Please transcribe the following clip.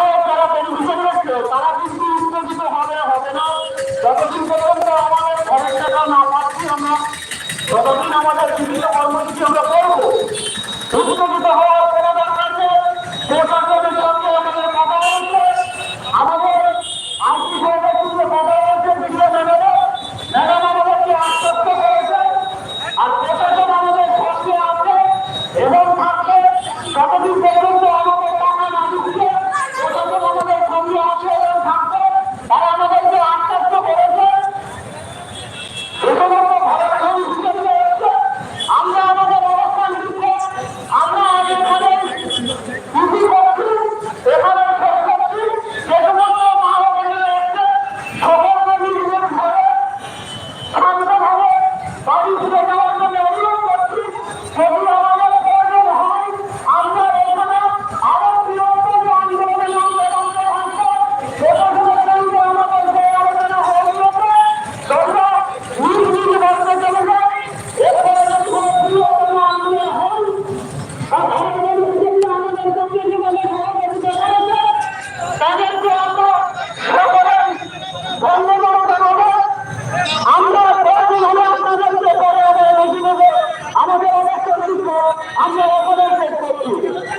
আরও যারা পরিবেশগ্রস্ত তারা কিন্তু স্থগিত হবে হবে না। যতদিন পর্যন্ত আমাদের অনেক কর্মসূচি আমরা করব। আমরা